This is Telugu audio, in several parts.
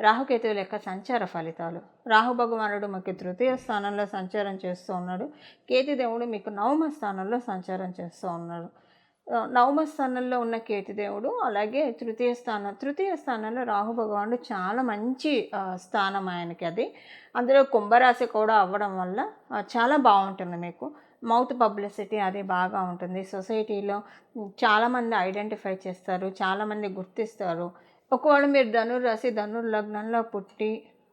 రాహుకేతువుల యొక్క సంచార ఫలితాలు. రాహు భగవానుడు మీకు తృతీయ స్థానంలో సంచారం చేస్తూ ఉన్నాడు. కేతుదేవుడు మీకు నవమ స్థానంలో సంచారం చేస్తూ ఉన్నాడు నవమ స్థానంలో ఉన్న కేతుదేవుడు అలాగే తృతీయ స్థానం తృతీయ స్థానంలో రాహు భగవానుడు చాలా మంచి స్థానం ఆయనకి అది. అందులో కుంభరాశి కూడా అవ్వడం వల్ల చాలా బాగుంటుంది మీకు. మౌత్ పబ్లిసిటీ అది బాగా ఉంటుంది. సొసైటీలో చాలామంది ఐడెంటిఫై చేస్తారు చాలామంది గుర్తిస్తారు. ఒకవేళ మీరు ధనుర్రాశి ధనుర్ లగ్నంలో పుట్టి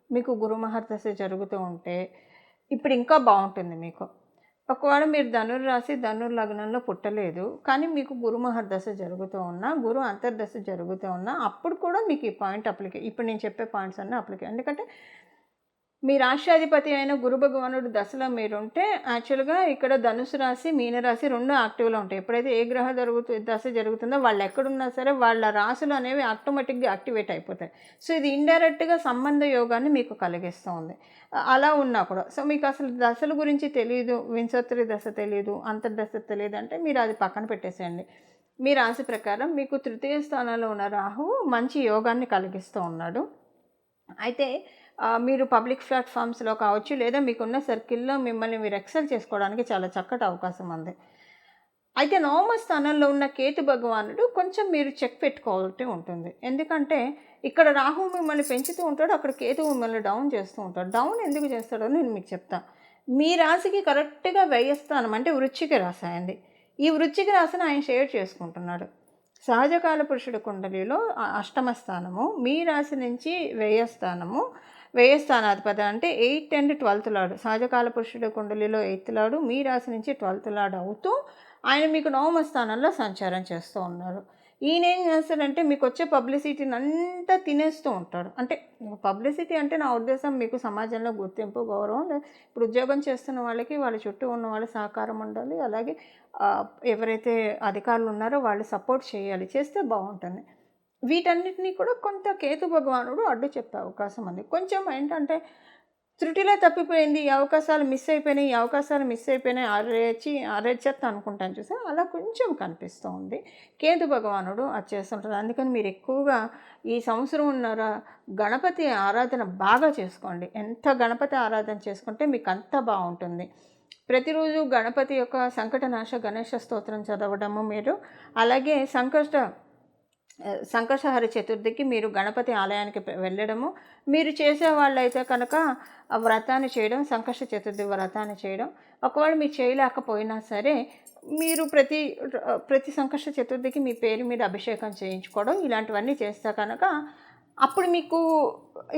మీకు గురుమహర్దశ జరుగుతూ ఉంటే ఇప్పుడు ఇంకా బాగుంటుంది మీకు. ఒకవేళ మీరు ధనుర్రాశి ధనుర్ లగ్నంలో పుట్టలేదు కానీ మీకు గురు మహర్దశ జరుగుతూ ఉన్నా గురు అంతర్దశ జరుగుతూ ఉన్నా అప్పుడు కూడా మీకు ఈ పాయింట్ అప్లికే ఇప్పుడు నేను చెప్పే పాయింట్స్ అన్నీ అప్లికే ఎందుకంటే మీ రాష్ట్రాధిపతి అయిన గురు భగవానుడు దశలో మీరుంటే యాక్చువల్గా ఇక్కడ ధనుసు రాశి మీనరాశి రెండు యాక్టివ్లో ఉంటాయి. ఎప్పుడైతే ఏ గ్రహ జరుగుతు దశ జరుగుతుందో వాళ్ళు ఎక్కడున్నా సరే వాళ్ళ రాశులు అనేవి ఆటోమేటిక్గా యాక్టివేట్ అయిపోతాయి. సో ఇది ఇండైరెక్ట్గా సంబంధ యోగాన్ని మీకు కలిగిస్తూ ఉంది అలా ఉన్నా కూడా సో మీకు అసలు దశల గురించి తెలియదు వింశోత్తరి దశ తెలియదు అంతర్దశ తెలియదు అంటే మీరు అది పక్కన పెట్టేసేయండి. మీ రాశి ప్రకారం మీకు తృతీయ స్థానంలో ఉన్న రాహువు మంచి యోగాన్ని కలిగిస్తూ ఉన్నాడు. అయితే మీరు పబ్లిక్ ప్లాట్ఫామ్స్లో కావచ్చు లేదా మీకున్న సర్కిల్లో మిమ్మల్ని మీరు ఎక్సెల్ చేసుకోవడానికి చాలా చక్కటి అవకాశం ఉంది. అయితే నవమ స్థానంలో ఉన్న కేతు భగవానుడు కొంచెం మీరు చెక్ పెట్టుకోవాల్సి ఉంటుంది. ఎందుకంటే ఇక్కడ రాహు మిమ్మల్ని పెంచుతూ ఉంటాడు అక్కడ కేతు మిమ్మల్ని డౌన్ చేస్తూ ఉంటాడు. డౌన్ ఎందుకు చేస్తాడో నేను మీకు చెప్తాను మీ రాశికి కరెక్ట్గా వ్యయస్థానం అంటే వృచ్చిక రాశి అయింది ఈ వృచ్చిక రాశిని ఆయన షేర్ చేసుకుంటున్నాడు. సహజకాల పురుషుడు కుండలిలో అష్టమ స్థానము మీ రాశి నుంచి వ్యయస్థానము వ్యయస్థానాధిపతి అంటే ఎయిత్ అండ్ ట్వెల్త్ లాడు సహజకాల పురుషుడు కుండలిలో ఎయిత్ లాడు మీ రాశి నుంచి ట్వెల్త్ లాడు అవుతూ ఆయన మీకు నవమ స్థానంలో సంచారం చేస్తూ ఉన్నారు. ఈయన ఏం చేస్తాడంటే మీకు వచ్చే పబ్లిసిటీని అంతా తినేస్తూ ఉంటాడు. అంటే పబ్లిసిటీ అంటే నా ఉద్దేశం మీకు సమాజంలో గుర్తింపు గౌరవం ఇప్పుడు ఉద్యోగం చేస్తున్న వాళ్ళకి వాళ్ళ చుట్టూ ఉన్న వాళ్ళ సహకారం ఉండాలి. అలాగే ఎవరైతే అధికారులు ఉన్నారో వాళ్ళు సపోర్ట్ చేయాలి. చేస్తే బాగుంటుంది. వీటన్నిటినీ కూడా కొంత కేతు భగవానుడు అడ్డు చెప్పే అవకాశం ఉంది. కొంచెం ఏంటంటే త్రుటిలో తప్పిపోయింది ఈ అవకాశాలు మిస్ అయిపోయినాయి ఈ అవకాశాలు మిస్ అయిపోయినాయి అరేచి అరేచెత్త అనుకుంటాను చూసా అలా కొంచెం కనిపిస్తూ ఉంది. కేతు భగవానుడు అది చేస్తుంటారు అందుకని మీరు ఎక్కువగా ఈ సంవత్సరం ఉన్నర గణపతి ఆరాధన బాగా చేసుకోండి. ఎంత గణపతి ఆరాధన చేసుకుంటే మీకు అంత బాగుంటుంది. ప్రతిరోజు గణపతి యొక్క సంకటనాశ గణేష స్తోత్రం చదవడము మీరు అలాగే సంకష్ట సంకటహర చతుర్థికి మీరు గణపతి ఆలయానికి వెళ్ళడము. మీరు చేసే వాళ్ళైతే కనుక ఆ వ్రతాన్ని చేయడం సంకష్ట చతుర్థి వ్రతాన్ని చేయడం. ఒకవేళ మీరు చేయలేకపోయినా సరే మీరు ప్రతి ప్రతి సంకష్ట చతుర్థికి మీ పేరు మీద అభిషేకం చేయించుకోవడం ఇలాంటివన్నీ చేస్తే కనుక అప్పుడు మీకు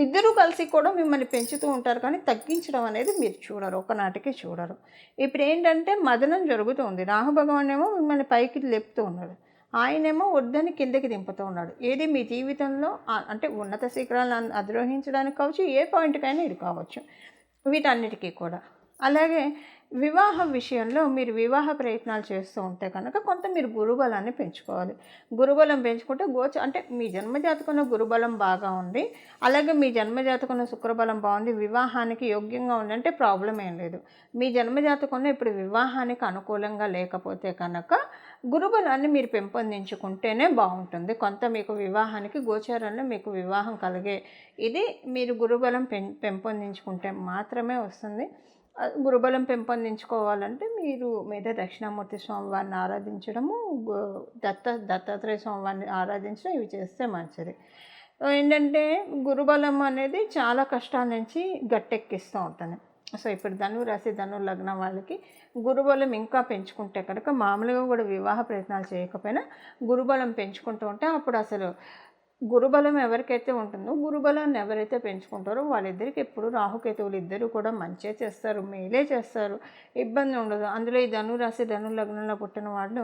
ఇద్దరూ కలిసి కూడా మిమ్మల్ని పెంచుతూ ఉంటారు కానీ తగ్గించడం అనేది మీరు చూడరు ఒకనాటికి చూడరు. ఇప్పుడు ఏంటంటే మదనం జరుగుతుంది రాహు భగవాన్ ఏమో మిమ్మల్ని పైకి లేపుతూ ఉన్నాడు. ఆయనేమో వద్దని కిందకి దింపుతూ ఉన్నాడు. ఏది మీ జీవితంలో అంటే ఉన్నత శిఖరాలను అధిరోహించడానికి కావచ్చు ఏ పాయింట్కైనా ఇది కావచ్చు. వీటన్నిటికీ కూడా. అలాగే వివాహ విషయంలో మీరు వివాహ ప్రయత్నాలు చేస్తూ ఉంటే కనుక కొంత మీరు గురుబలాన్ని పెంచుకోవాలి. గురుబలం పెంచుకుంటే గోచ అంటే మీ జన్మజాతకంలో గురుబలం బాగా ఉంది. అలాగే మీ జన్మజాతకంలో శుక్రబలం బాగుంది. వివాహానికి యోగ్యంగా ఉందంటే ప్రాబ్లం ఏం లేదు. మీ జన్మజాతకంలో ఇప్పుడు వివాహానికి అనుకూలంగా లేకపోతే కనుక గురుబలాన్ని మీరు పెంపొందించుకుంటేనే బాగుంటుంది. కొంత మీకు వివాహానికి గోచారంలో మీకు వివాహం కలిగే ఇది మీరు గురుబలం పెం పెంపొందించుకుంటే మాత్రమే వస్తుంది. గురుబలం పెంపొందించుకోవాలంటే మీరు మీద దక్షిణామూర్తి స్వామివారిని ఆరాధించడము దత్త దత్తాత్రేయ స్వామివారిని ఆరాధించడం ఇవి చేస్తే మంచిది. ఏంటంటే గురుబలం అనేది చాలా కష్టాల నుంచి గట్టెక్కిస్తూ ఉంటుంది. సో ఇప్పుడు ధను రాశి ధను లగ్నం వాళ్ళకి గురుబలం ఇంకా పెంచుకుంటే కనుక మామూలుగా కూడా వివాహ ప్రయత్నాలు చేయకపోయినా గురుబలం పెంచుకుంటూ ఉంటే అప్పుడు అసలు గురుబలం ఎవరికైతే ఉంటుందో గురుబలాన్ని ఎవరైతే పెంచుకుంటారో వాళ్ళిద్దరికి ఎప్పుడు రాహుకేతువులు ఇద్దరు కూడా మంచే చేస్తారు మేలే చేస్తారు. ఇబ్బంది ఉండదు. అందులో ఈ ధనురాశి ధను లగ్నంలో పుట్టిన వాళ్ళు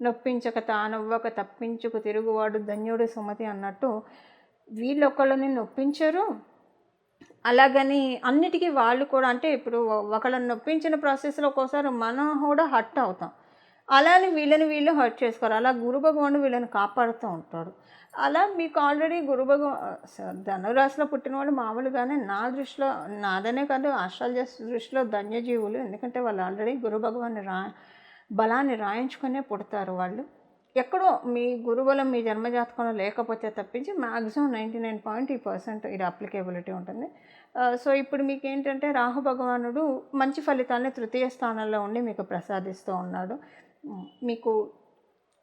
నొప్పించక తానవ్వక తప్పించుకు తిరుగువాడు ధన్యుడు సుమతి అన్నట్టు వీళ్ళొక్కళ్ళని నొప్పించరు. అలాగని అన్నిటికీ వాళ్ళు కూడా అంటే ఇప్పుడు ఒకళ్ళని నొప్పించిన ప్రాసెస్లో ఒక్కోసారి మనం కూడా హట్ అవుతాం. అలానే వీళ్ళని వీళ్ళు హర్ట్ చేసుకోరు. అలా గురు భగవానుడు వీళ్ళని కాపాడుతూ ఉంటాడు. అలా మీకు ఆల్రెడీ గురు భగవాన్ ధనురాశిలో పుట్టినవాడు మామూలుగానే నా దృష్టిలో నాదనే కాదు ఆస్ట్రాలజీ దృష్టిలో ధన్యజీవులు. ఎందుకంటే వాళ్ళు ఆల్రెడీ గురు భగవాన్ని రా బలాన్ని రాయించుకునే పుడతారు వాళ్ళు. ఎక్కడో మీ గురుబలం మీ జన్మజాతకంలో లేకపోతే తప్పించి మ్యాక్సిమం నైంటీ నైన్ పాయింట్ ఈ పర్సెంట్ ఇది అప్లికేబిలిటీ ఉంటుంది. సో ఇప్పుడు మీకు ఏంటంటే రాహు భగవానుడు మంచి ఫలితాన్ని తృతీయ స్థానంలో ఉండి మీకు ప్రసాదిస్తూ ఉన్నాడు. మీకు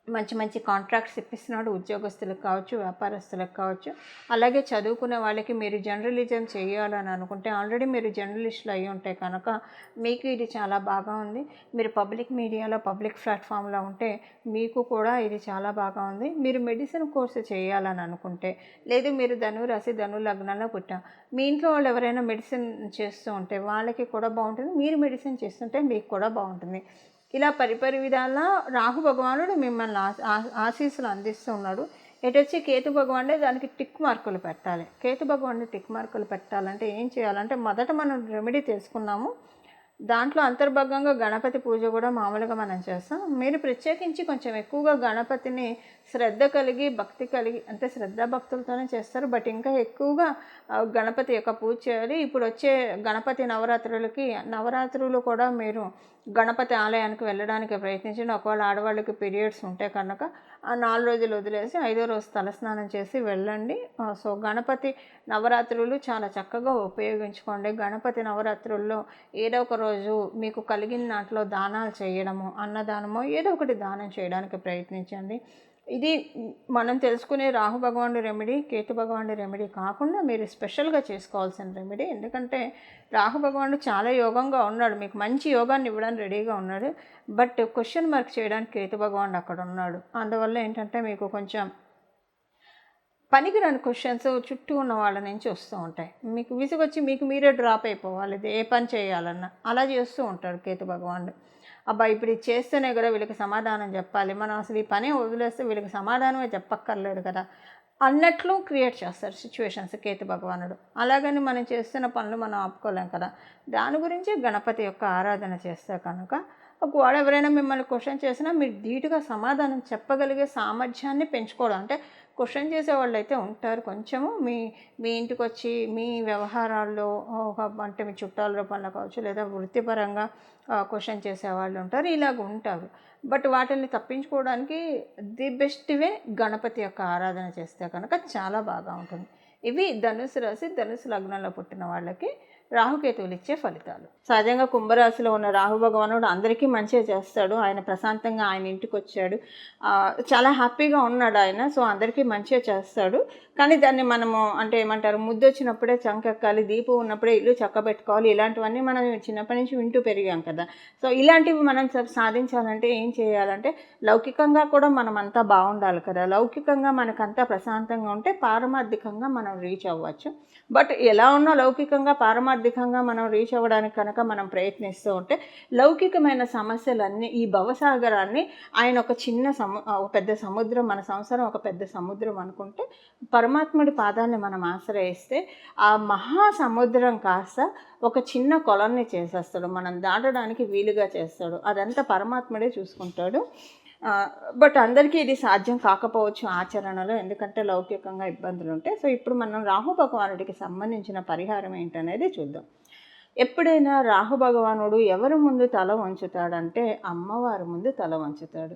మంచి మంచి కాంట్రాక్ట్స్ ఇప్పిస్తున్నాడు ఉద్యోగస్తులకు కావచ్చు వ్యాపారస్తులకు కావచ్చు. అలాగే చదువుకునే వాళ్ళకి మీరు జర్నలిజం చేయాలని అనుకుంటే ఆల్రెడీ మీరు జర్నలిస్టులు అయి ఉంటే కనుక మీకు ఇది చాలా బాగా ఉంది. మీరు పబ్లిక్ మీడియాలో పబ్లిక్ ప్లాట్ఫామ్లో ఉంటే మీకు కూడా ఇది చాలా బాగా ఉంది. మీరు మెడిసిన్ కోర్సు చేయాలని అనుకుంటే లేదు మీరు ధను రాసి ధను లగ్నంలో పుట్టాం. మీ ఇంట్లో వాళ్ళు ఎవరైనా మెడిసిన్ చేస్తూ ఉంటే వాళ్ళకి కూడా బాగుంటుంది. మీరు మెడిసిన్ చేస్తుంటే మీకు కూడా బాగుంటుంది. ఇలా పరిపరి విధాల రాహు భగవానుడు మిమ్మల్ని ఆ- ఆశీస్సులు అందిస్తూ ఉన్నాడు ఎటు వచ్చి కేతు భగవానుడే దానికి టిక్ మార్కులు పెట్టాలి. కేతు భగవానుడు టిక్ మార్కులు పెట్టాలంటే ఏం చేయాలంటే మొదట మనం రెమెడీ తెలుసుకున్నాము దాంట్లో అంతర్భాగంగా గణపతి పూజ కూడా మామూలుగా మనం చేస్తాం. మీరు ప్రత్యేకించి కొంచెం ఎక్కువగా గణపతిని శ్రద్ధ కలిగి భక్తి కలిగి అంటే శ్రద్ధ భక్తులతోనే చేస్తారు. బట్ ఇంకా ఎక్కువగా గణపతి యొక్క పూజ చేయాలి. ఇప్పుడు వచ్చే గణపతి నవరాత్రులకి నవరాత్రులు కూడా మీరు గణపతి ఆలయానికి వెళ్ళడానికి ప్రయత్నించండి. ఒకవేళ ఆడవాళ్ళకి పీరియడ్స్ ఉంటే కనుక నాలుగు రోజులు వదిలేసి ఐదో రోజు తలస్నానం చేసి వెళ్ళండి. సో గణపతి నవరాత్రులు చాలా చక్కగా ఉపయోగించుకోండి. గణపతి నవరాత్రుల్లో ఏదో ఒక రోజు మీకు కలిగిన దాంట్లో దానాలు చేయడము అన్నదానమో ఏదో ఒకటి దానం చేయడానికి ప్రయత్నించండి. ఇది మనం తెలుసుకునే రాహు భగవానుడి రెమెడీ కేతు భగవానుడి రెమెడీ కాకుండా మీరు స్పెషల్గా చేసుకోవాల్సిన రెమెడీ. ఎందుకంటే రాహు భగవానుడు చాలా యోగంగా ఉన్నాడు. మీకు మంచి యోగాన్ని ఇవ్వడానికి రెడీగా ఉన్నాడు. బట్ క్వశ్చన్ మార్క్ చేయడానికి కేతు భగవానుడు అక్కడ ఉన్నాడు. అందువల్ల ఏంటంటే మీకు కొంచెం పనికిరాని క్వశ్చన్స్ చుట్టూ ఉన్న వాళ్ళ నుంచి వస్తూ ఉంటాయి. మీకు విసుగొచ్చి మీకు మీరే డ్రాప్ అయిపోవాలి. ఏ పని చేయాలన్నా. అలా చేస్తూ ఉంటాడు కేతు భగవానుడు. అబ్బా ఇప్పుడు ఇది చేస్తేనే కదా వీళ్ళకి సమాధానం చెప్పాలి. మనం అసలు ఈ పని వదిలేస్తే వీళ్ళకి సమాధానమే చెప్పక్కర్లేదు కదా. అన్నట్లు క్రియేట్ చేస్తారు సిచ్యువేషన్స్ కేతు భగవానుడు. అలాగని మనం చేస్తున్న పనులు మనం ఆపుకోలేం కదా. దాని గురించి గణపతి యొక్క ఆరాధన చేస్తే కనుక ఒకవేళ ఎవరైనా మిమ్మల్ని క్వశ్చన్ చేసినా మీరు ధీటుగా సమాధానం చెప్పగలిగే సామర్థ్యాన్ని పెంచుకోవడం. అంటే క్వశ్చన్ చేసే వాళ్ళు అయితే ఉంటారు. కొంచెము మీ మీ ఇంటికి వచ్చి మీ వ్యవహారాల్లో ఒక అంటే మీ చుట్టాల రూపంలో కావచ్చు లేదా వృత్తిపరంగా క్వశ్చన్ చేసే వాళ్ళు ఉంటారు. ఇలాగ ఉంటారు. బట్ వాటిని తప్పించుకోవడానికి ది బెస్ట్ వే గణపతి యొక్క ఆరాధన చేస్తే కనుక చాలా బాగా ఉంటుంది. ఇవి ధనుసు రాశి ధనుసు లగ్నంలో పుట్టిన వాళ్ళకి రాహుకేతువులు ఇచ్చే ఫలితాలు. సహజంగా కుంభరాశిలో ఉన్న రాహు భగవానుడు అందరికీ మంచిగా చేస్తాడు. ఆయన ప్రశాంతంగా ఆయన ఇంటికి వచ్చాడు చాలా హ్యాపీగా ఉన్నాడు ఆయన సో అందరికీ మంచిగా చేస్తాడు. కానీ దాన్ని మనము అంటే ఏమంటారు ముద్దు వచ్చినప్పుడే చంకెక్కాలి దీపం ఉన్నప్పుడే ఇల్లు చక్కబెట్టుకోవాలి ఇలాంటివన్నీ మనం చిన్నప్పటి నుంచి వింటూ పెరిగాం కదా. సో ఇలాంటివి మనం సాధించాలంటే ఏం చేయాలంటే లౌకికంగా కూడా మనం అంతా బాగుండాలి కదా. లౌకికంగా మనకంతా ప్రశాంతంగా ఉంటే పారమార్థికంగా మనం రీచ్ అవ్వచ్చు. బట్ ఎలా ఉన్నా లౌకికంగా ఆర్థికంగా మనం రీచ్ అవ్వడానికి కనుక మనం ప్రయత్నిస్తూ ఉంటే లౌకికమైన సమస్యలన్నీ ఈ భవసాగరాన్ని ఆయన ఒక చిన్న సము ఒక పెద్ద సముద్రం మన సంసారం ఒక పెద్ద సముద్రం అనుకుంటే పరమాత్ముడి పాదాన్ని మనం ఆశ్రయిస్తే ఆ మహా సముద్రం కాస్త ఒక చిన్న కొలన్ని చేసేస్తాడు. మనం దాటడానికి వీలుగా చేస్తాడు. అదంతా పరమాత్ముడే చూసుకుంటాడు. బట్ అందరికీ ఇది సాధ్యం కాకపోవచ్చు ఆచరణలో ఎందుకంటే లౌకికంగా ఇబ్బందులు ఉంటాయి. సో ఇప్పుడు మనం రాహు భగవానుడికి సంబంధించిన పరిహారం ఏంటనేది చూద్దాం. ఎప్పుడైనా రాహు భగవానుడు ఎవరి ముందు తల వంచుతాడంటే అమ్మవారి ముందు తల వంచుతాడు.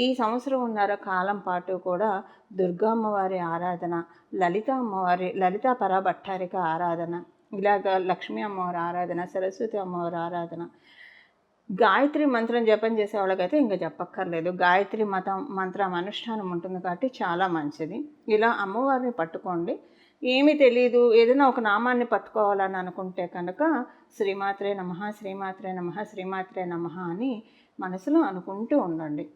ఈ సంవత్సరం ఉన్నర కాలం పాటు కూడా దుర్గా అమ్మవారి ఆరాధన లలిత అమ్మవారి లలిత పరాభట్టారిక ఆరాధన ఇలాగ లక్ష్మీ అమ్మవారి ఆరాధన సరస్వతి అమ్మవారి ఆరాధన గాయత్రి మంత్రం జపం చేసే వాళ్ళకైతే ఇంకా చెప్పక్కర్లేదు గాయత్రి మతం మంత్రం అనుష్ఠానం ఉంటుంది కాబట్టి చాలా మంచిది. ఇలా అమ్మవారిని పట్టుకోండి. ఏమీ తెలియదు ఏదైనా ఒక నామాన్ని పట్టుకోవాలని అనుకుంటే కనుక శ్రీమాత్రే నమ శ్రీమాత్రే నమ శ్రీమాత్రే నమ అని మనసులో అనుకుంటూ ఉండండి.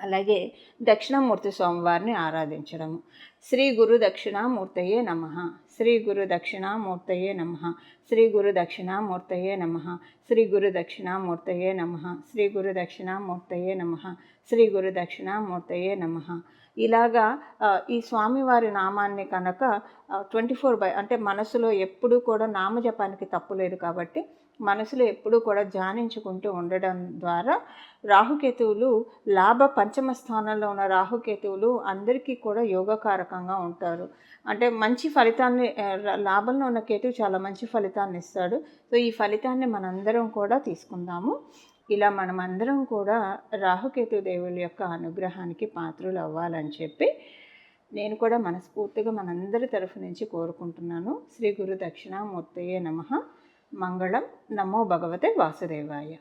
అలాగే దక్షిణామూర్తి స్వామివారిని ఆరాధించడము. శ్రీ గురు దక్షిణామూర్తయే నమ. శ్రీ గురు దక్షిణామూర్తయే నమ. శ్రీ గురు దక్షిణామూర్తయే నమ. శ్రీ గురు దక్షిణామూర్తయే నమ. శ్రీ గురు దక్షిణామూర్తయే నమ. శ్రీ గురు దక్షిణామూర్తయే నమ. ఇలాగా ఈ స్వామివారి నామాన్ని కనుక ట్వంటీ ఫోర్ బై అంటే మనసులో ఎప్పుడూ కూడా నామజపానికి తప్పు లేదు కాబట్టి మనసులో ఎప్పుడూ కూడా ధ్యానించుకుంటూ ఉండడం ద్వారా రాహుకేతువులు లాభ పంచమ స్థానంలో ఉన్న రాహుకేతువులు అందరికీ కూడా యోగకారకంగా ఉంటారు. అంటే మంచి ఫలితాన్ని లాభంలో ఉన్న కేతువు చాలా మంచి ఫలితాన్ని ఇస్తాడు. సో ఈ ఫలితాన్ని మనందరం కూడా తీసుకుందాము. ఇలా మనమందరం కూడా రాహుకేతు దేవుల యొక్క అనుగ్రహానికి పాత్రలు అవ్వాలని చెప్పి నేను కూడా మనస్ఫూర్తిగా మనందరి తరఫు నుంచి కోరుకుంటున్నాను. శ్రీ గురు దక్షిణామూర్తయే నమ. మంగళం. నమో భగవతే వాసుదేవాయ.